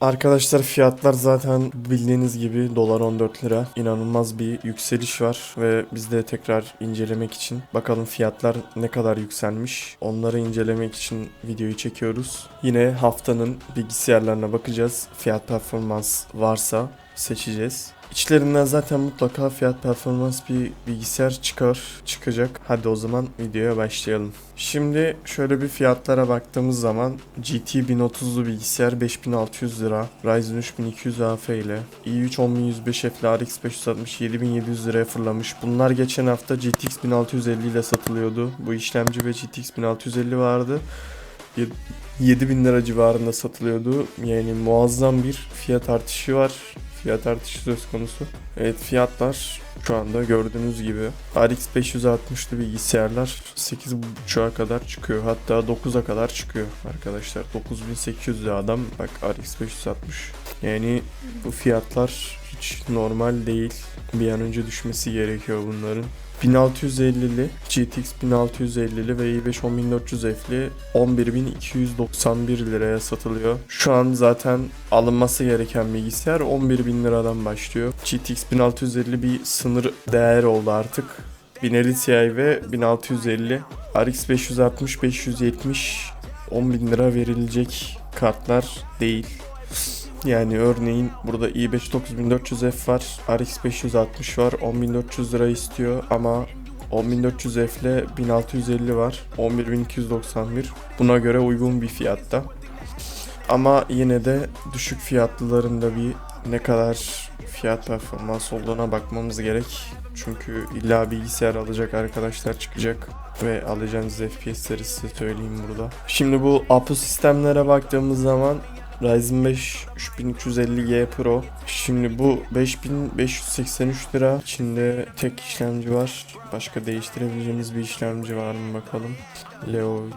Arkadaşlar fiyatlar zaten bildiğiniz gibi dolar 14 lira. İnanılmaz bir yükseliş var ve biz de tekrar incelemek için bakalım fiyatlar ne kadar yükselmiş. Onları incelemek için videoyu çekiyoruz. Yine haftanın bilgisayarlarına bakacağız. Fiyat performans varsa seçeceğiz. İçlerinden zaten mutlaka fiyat performans bir bilgisayar çıkar, çıkacak. Hadi o zaman videoya başlayalım. Şimdi şöyle bir fiyatlara baktığımız zaman GT 1030'lu bilgisayar 5600 lira, Ryzen 3200 AF ile i3 10105 F ile RX 560 7700 liraya fırlamış. Bunlar geçen hafta GTX 1650 ile satılıyordu. Bu işlemci ve GTX 1650 vardı. 7000 lira civarında satılıyordu. Yani muazzam bir fiyat artışı var. Fiyat artışı söz konusu. Evet fiyatlar şu anda gördüğünüz gibi RX 560'lı bilgisayarlar 8.5'a kadar çıkıyor. Hatta 9'a kadar çıkıyor arkadaşlar. 9800 lira adam bak RX 560. Yani bu fiyatlar hiç normal değil. Bir an önce düşmesi gerekiyor bunların. 1650'li GTX 1650'li ve i5 10400F'li 11291 liraya satılıyor. Şu an zaten alınması gereken bilgisayar 11000 liradan başlıyor. GTX 1650 bir sınır değer oldu artık. 1050 Ti ve 1650 RX 560 570 10.000 lira verilecek kartlar değil. Yani örneğin burada i5 9400F var, RX 560 var, 10400 lira istiyor ama 10400F ile 1650 var, 11291. Buna göre uygun bir fiyatta. Ama yine de düşük fiyatlıların da bir ne kadar fiyat performans olduğuna bakmamız gerek. Çünkü illa bilgisayar alacak arkadaşlar çıkacak ve alacağınız FPS'leri size söyleyeyim burada. Şimdi bu APU sistemlere baktığımız zaman Ryzen 5 3350G Pro. Şimdi bu 5583 lira. İçinde tek işlemci var. Başka değiştirebileceğimiz bir işlemci var mı bakalım. Leo 3.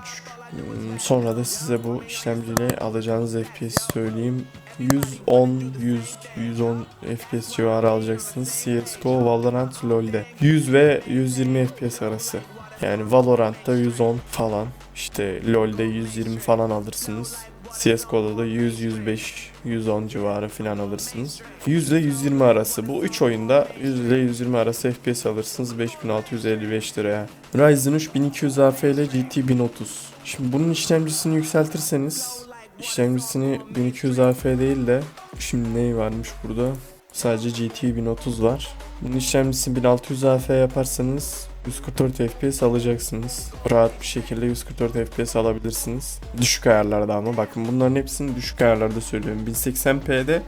Hmm, Sonra da size bu işlemciyle alacağınız FPS söyleyeyim. 110 100 110 FPS civarı alacaksınız. CS:GO, Valorant, LoL'de. 100 ve 120 FPS arası. Yani Valorant'ta 110 falan. İşte LoL'de 120 falan alırsınız. CSGO'da da 100, 105, 110 civarı falan alırsınız. 100 ile 120 arası. Bu 3 oyunda 100 ile 120 arası FPS alırsınız 5655 liraya. Ryzen 3 1200 AF ile GT 1030. Şimdi bunun işlemcisini yükseltirseniz işlemcisini 1200 AF değil de şimdi neyi varmış burada? Sadece GT 1030 var. Bunun işlemcisini 1600 AF yaparsanız 144 FPS alacaksınız. Rahat bir şekilde 144 FPS alabilirsiniz. Düşük ayarlarda ama bakın bunların hepsini düşük ayarlarda söylüyorum. 1080p'de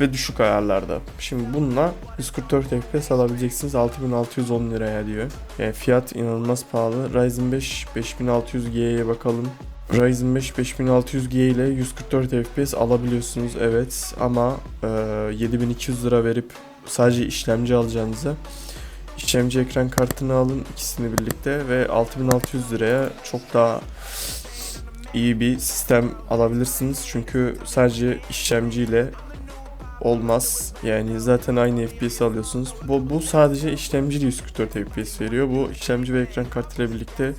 ve düşük ayarlarda. Şimdi bununla 144 FPS alabileceksiniz 6610 liraya diyor. Yani fiyat inanılmaz pahalı. Ryzen 5 5600G'ye bakalım. Ryzen 5 5600G ile 144 FPS alabiliyorsunuz evet ama e, 7200 lira verip sadece işlemci alacağınıza işlemci ekran kartını alın ikisini birlikte ve 6600 liraya çok daha iyi bir sistem alabilirsiniz. Çünkü sadece işlemciyle olmaz. Yani zaten aynı FPS alıyorsunuz. Bu, bu sadece işlemciyle 144 FPS veriyor. Bu işlemci ve ekran kartıyla birlikte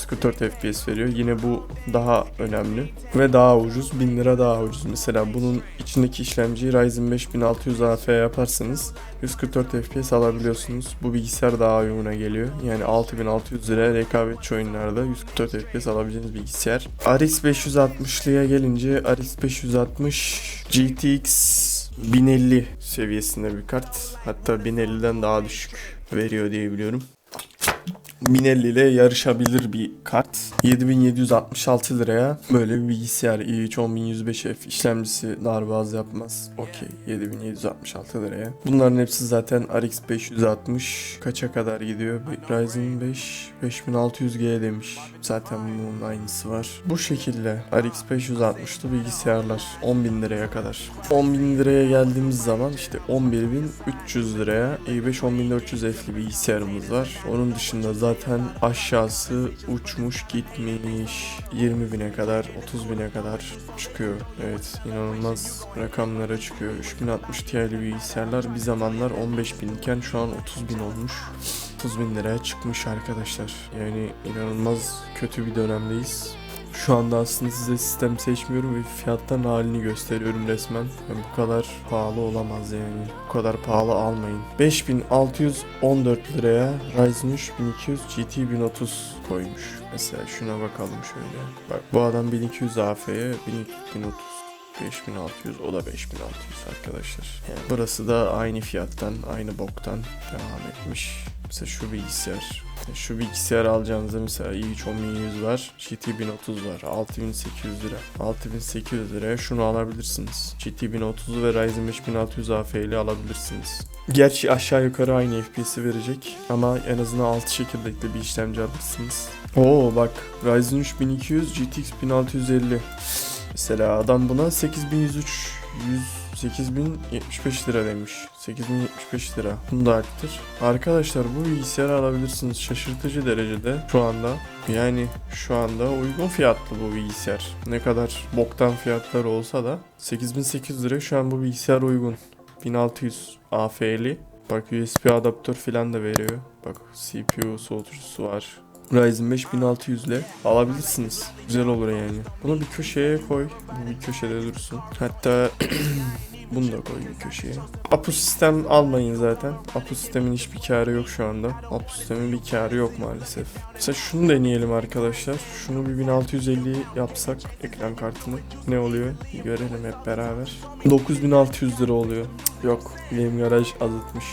144 FPS veriyor. Yine bu daha önemli ve daha ucuz. 1000 lira daha ucuz. Mesela bunun içindeki işlemciyi Ryzen 5 1600 AF yaparsanız 144 FPS alabiliyorsunuz. Bu bilgisayar daha uyguna geliyor. Yani 6600 lira rekabetçi oyunlarda 144 FPS alabileceğiniz bilgisayar. RX 560'lıya gelince RX 560 GTX 1050 seviyesinde bir kart. Hatta 1050'den daha düşük veriyor diye biliyorum. 1050 ile yarışabilir bir kart. 7766 liraya böyle bir bilgisayar i3 10105F işlemcisi darbaz yapmaz. Okey 7766 liraya. Bunların hepsi zaten RX 560 kaça kadar gidiyor? Ryzen 5 5600G demiş. Zaten bunun aynısı var. Bu şekilde RX 560'lı bilgisayarlar 10.000 liraya kadar. 10.000 liraya geldiğimiz zaman işte 11.300 liraya i5 10400F'li bilgisayarımız var. Onun dışında zaten aşağısı uçmuş gitmiş 20 bine kadar 30 bine kadar çıkıyor. Evet inanılmaz rakamlara çıkıyor. 3060 Ti'li bilgisayarlar bir zamanlar 15 binken şu an 30 bin olmuş. 30 bin liraya çıkmış arkadaşlar. Yani inanılmaz kötü bir dönemdeyiz. Şu anda aslında size sistem seçmiyorum ve fiyattan halini gösteriyorum resmen. Yani bu kadar pahalı olamaz yani. Bu kadar pahalı almayın. 5614 liraya Ryzen 3 1200 GT 1030 koymuş. Mesela şuna bakalım şöyle. Bak bu adam 1200 AF'ye 1030 5600 o da 5600 arkadaşlar. Yani burası da aynı fiyattan, aynı boktan devam etmiş. Mesela şu bilgisayar. Şu bilgisayar alacağınızda mesela i3 10100 var. GT 1030 var. 6800 lira. 6800 liraya şunu alabilirsiniz. GT 1030 ve Ryzen 5600 AF ile alabilirsiniz. Gerçi aşağı yukarı aynı FPS'i verecek ama en azından 6 çekirdekli bir işlemci alırsınız. Oo bak Ryzen 3 1200 GTX 1650. Mesela adam buna 8103 100 8075 lira demiş. 8075 lira. Bunu da arttır. Arkadaşlar bu bilgisayarı alabilirsiniz şaşırtıcı derecede şu anda. Yani şu anda uygun fiyatlı bu bilgisayar. Ne kadar boktan fiyatlar olsa da 8800 lira şu an bu bilgisayar uygun. 1600 AF'li. Bak USB adaptör falan da veriyor. Bak CPU soğutucusu var. Ryzen 5 1600 ile alabilirsiniz. Güzel olur yani. Bunu bir köşeye koy. Bir köşede dursun. Hatta bunu da koy bir köşeye. Apu sistem almayın zaten. Apu sistemin hiçbir karı yok şu anda. Apu sistemin bir karı yok maalesef. Mesela şunu deneyelim arkadaşlar. Şunu bir 1650 yapsak ekran kartını. Ne oluyor? Bir görelim hep beraber. 9600 lira oluyor. Yok. Game Garage azıtmış.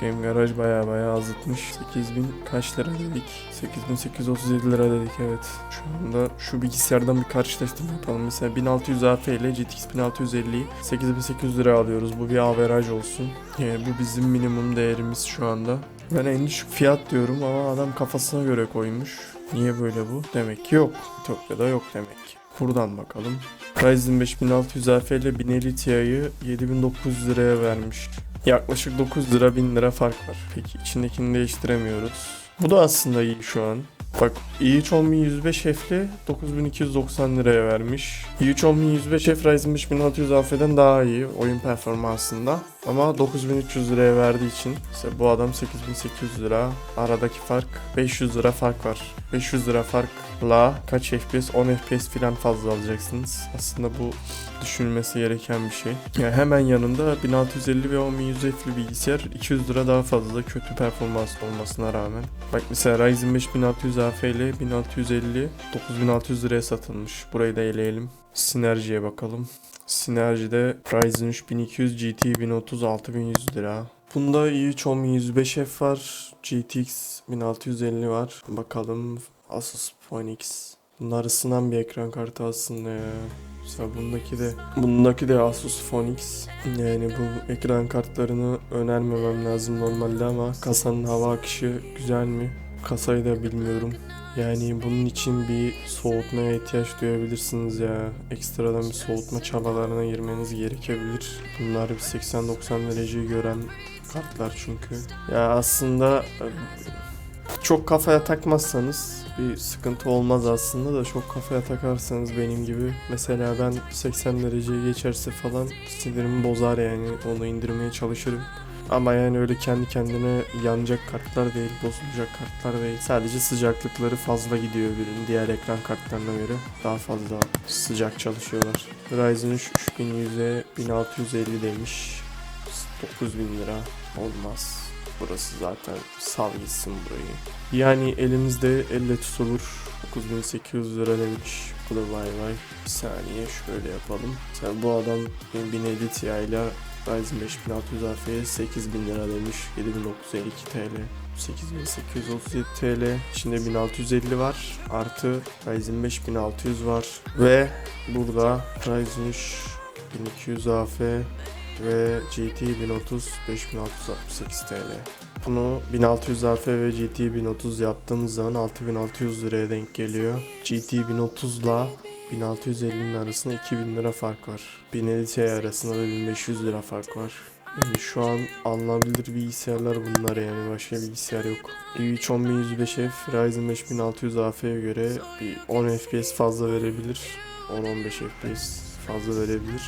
Game Garage baya baya azıtmış. 8000 kaç lira dedik? 8837 lira dedik evet. Şu anda şu bilgisayardan bir karşılaştırma yapalım. Mesela 1600 AF ile GTX 1650'yi 8800 lira alıyoruz. Bu bir averaj olsun. Yani bu bizim minimum değerimiz şu anda. Ben en düşük fiyat diyorum ama adam kafasına göre koymuş. Niye böyle bu? Demek ki yok. Etiyopya'da yok demek ki. Buradan bakalım. Ryzen 5600 AF ile 1050 Ti'yi 7900 liraya vermiş. Yaklaşık 9 lira 1000 lira fark var. Peki içindekini değiştiremiyoruz. Bu da aslında iyi şu an. Bak i3 10105 F'li 9290 liraya vermiş. i3 10105 F Ryzen 5600 AF'den daha iyi oyun performansında. Ama 9300 liraya verdiği için işte bu adam 8800 lira. Aradaki fark 500 lira fark var. 500 lira farkla kaç FPS 10 FPS falan fazla alacaksınız. Aslında bu düşünülmesi gereken bir şey. Yani hemen yanında 1650 ve 10100 F'li bilgisayar 200 lira daha fazla kötü performans olmasına rağmen. Bak mesela Ryzen 5 1600 AF ile 1650 9600 liraya satılmış. Burayı da eleyelim. Sinerjiye bakalım. Sinerji'de Ryzen 3 1200 GT 1030 6100 lira. Bunda i3 10105 F var. GTX 1650 var. Bakalım Asus Phoenix. Bunlar ısınan bir ekran kartı aslında ya. Mesela bundaki de bundaki de Asus Phoenix. Yani bu ekran kartlarını önermemem lazım normalde ama kasanın hava akışı güzel mi? Kasayı da bilmiyorum. Yani bunun için bir soğutmaya ihtiyaç duyabilirsiniz ya. Ekstradan bir soğutma çabalarına girmeniz gerekebilir. Bunlar bir 80-90 dereceyi gören kartlar çünkü. Ya aslında çok kafaya takmazsanız bir sıkıntı olmaz aslında da çok kafaya takarsanız benim gibi mesela ben 80 dereceye geçerse falan sinirimi bozar yani onu indirmeye çalışırım. Ama yani öyle kendi kendine yanacak kartlar değil, bozulacak kartlar değil. Sadece sıcaklıkları fazla gidiyor ürün diğer ekran kartlarına göre. Daha fazla sıcak çalışıyorlar. Ryzen 3 3100'e 1650 demiş. 9000 lira olmaz. Burası zaten sal gitsin burayı. Yani elimizde elle tutulur. 9800 lira demiş. Bu da vay vay. Bir saniye şöyle yapalım. Sen bu adam 1050 Ti ile Ryzen 5600 AF'ye 8000 lira demiş. 7952 TL. 8837 TL. İçinde 1650 var. Artı Ryzen 5600 var. Ve burada Ryzen 3 1200 AF ve GT 1030 5668 TL. Bunu 1600 AF ve GT 1030 yaptığımız zaman 6600 liraya denk geliyor. GT 1030 ile 1650'nin arasında 2000 lira fark var. 1050 Ti arasında da 1500 lira fark var. Yani şu an alınabilir bilgisayarlar bunlar yani başka bilgisayar yok. i3 10105F Ryzen 5600 AF'ye göre bir 10 FPS fazla verebilir. 10-15 FPS fazla verebilir.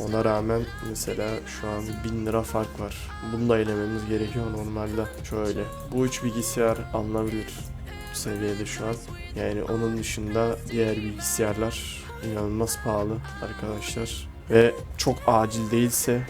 Ona rağmen mesela şu an 1000 lira fark var. Bunu da elememiz gerekiyor normalde. Şöyle. Bu üç bilgisayar alınabilir. Seviyede şu an. Yani onun dışında diğer bilgisayarlar inanılmaz pahalı arkadaşlar. Ve çok acil değilse,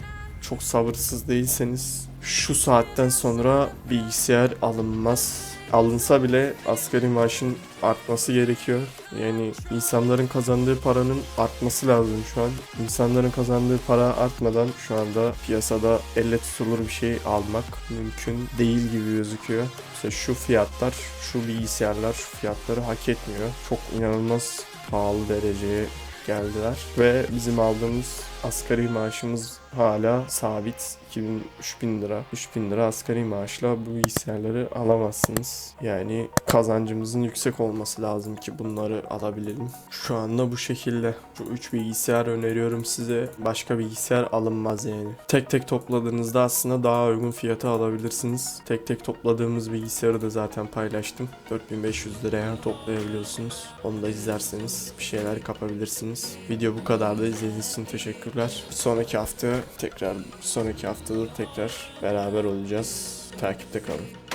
çok sabırsız değilseniz şu saatten sonra bilgisayar alınmaz. Alınsa bile asgari maaşın artması gerekiyor. Yani insanların kazandığı paranın artması lazım şu an. İnsanların kazandığı para artmadan şu anda piyasada elle tutulur bir şey almak mümkün değil gibi gözüküyor. İşte şu fiyatlar, şu bilgisayarlar şu fiyatları hak etmiyor. Çok inanılmaz pahalı dereceye geldiler ve bizim aldığımız asgari maaşımız hala sabit 2000 3000 lira 3000 lira asgari maaşla bu bilgisayarları alamazsınız. Yani kazancımızın yüksek olması lazım ki bunları alabilelim. Şu anda bu şekilde. Şu 3 bilgisayar öneriyorum size. Başka bilgisayar alınmaz yani. Tek tek topladığınızda aslında daha uygun fiyata alabilirsiniz. Tek tek topladığımız bilgisayarı da zaten paylaştım. 4500 liraya toplayabiliyorsunuz. Onu da izlerseniz bir şeyler kapabilirsiniz. Video bu kadar da izlediğiniz için teşekkürler. Bir sonraki hafta tekrar sonraki haftada tekrar beraber olacağız. Takipte kalın